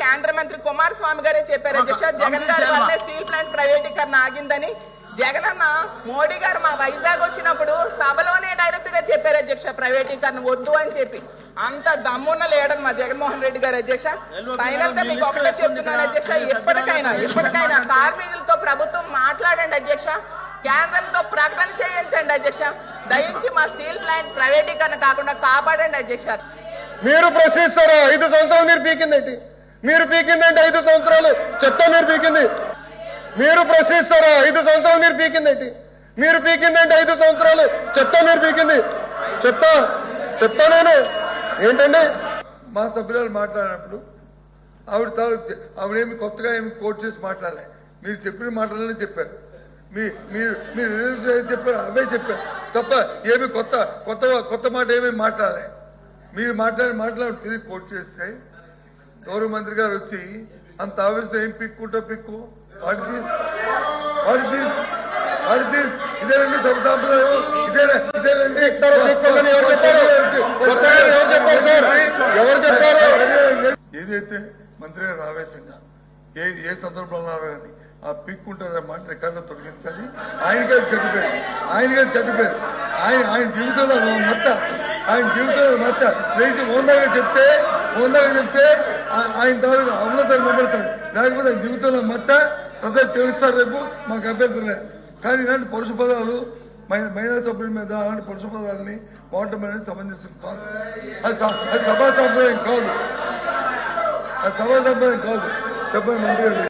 కేంద్ర మంత్రి కుమారస్వామి గారే చెప్పారు. అధ్యక్ష జగన్ గారి వల్లే స్టీల్ ప్లాంట్ ప్రైవేటీకరణ ఆగిందని. జగన్ అన్న మోడీ గారు మా వైజాగ్ వచ్చినప్పుడు సభలోనే డైరెక్ట్గా చెప్పారు అధ్యక్ష ప్రైవేటీకరణ వద్దు అని చెప్పి. అంత దమ్మున్న లేడని మా జగన్మోహన్ రెడ్డి గారు అధ్యక్ష. ఫైనల్గా మీకు ఒకటే చెప్తున్నాను అధ్యక్ష ఎప్పటికైనా ఎప్పటికైనా కార్మికులతో ప్రభుత్వం మాట్లాడండి అధ్యక్ష. కేంద్రంతో ప్రకటన చేయించండి అధ్యక్ష. దయించి మా స్టీల్ ప్లాంట్ ప్రైవేటీకరణ కాకుండా కాపాడండి అధ్యక్ష. మీరు ప్రశ్నిస్తారా? ఐదు సంవత్సరాలు మీరు పీకిందేంటి మీరు పీకిందేంటి ఐదు సంవత్సరాలు. చెత్త మీరు పీకింది. మీరు ప్రశ్నిస్తారా? ఐదు సంవత్సరాలు మీరు పీకిందేంటి మీరు పీకిందేంటి ఐదు సంవత్సరాలు. చెత్త మీరు పీకింది. చెత్త. చెత్త నేను. ఏంటండి? మా సభ్యురాలు మాట్లాడినప్పుడు ఆవిడ తాలూకు ఆవిడేమి కొత్తగా ఏమి కోట్ చేసి మాట్లాడలే. మీరు చెప్పిన మాటలనే చెప్పారు. మీ మీరు మీరు చెప్పారు అవే చెప్పారు. తప్ప ఏమి కొత్త కొత్త కొత్త మాట ఏమీ మాట్లాడలే. మీరు మాట్లాడి మాట్లాడి తిరిగి కోట్ చేస్తే గౌరవ మంత్రి గారు వచ్చి అంత ఆవేశం ఏం పిక్కుంటో పిక్కు? వాటి తీస్ ఇదేనండి సభ సాంప్రదాయం. ఇదేనా ఇదేనండి? ఏదైతే మంత్రి గారు ఆవేశంగా ఏ ఏ సందర్భంలో కానీ ఆ పిక్కుంటారన్న మాట రికార్డులో తొలగించాలి. ఆయన గారు చెడ్డిపోయారు ఆయన గారు చెడ్డిపోయారు ఆయన ఆయన జీవితంలో మచ్చ ఆయన జీవితంలో మచ్చ లేచి ఓందాగా చెప్తే ఓందాగా చెప్తే ఆయన తాలూకు అమలతను నిలబడతారు లేకపోతే జీవితంలో మచ్చ ప్రజలు తెలుస్తారు రేపు మాకు అభ్యర్థులే కానీ ఇలాంటి పరుష పదాలు మహిళా సభ్యుల మీద అలాంటి పరుష పదాలని వాడటం అనేది సంబంధించిన కాదు. అది అది సభా సంప్రదాయం కాదు. అది సభా సంప్రదాయం కాదు. చెప్పండి మంత్రి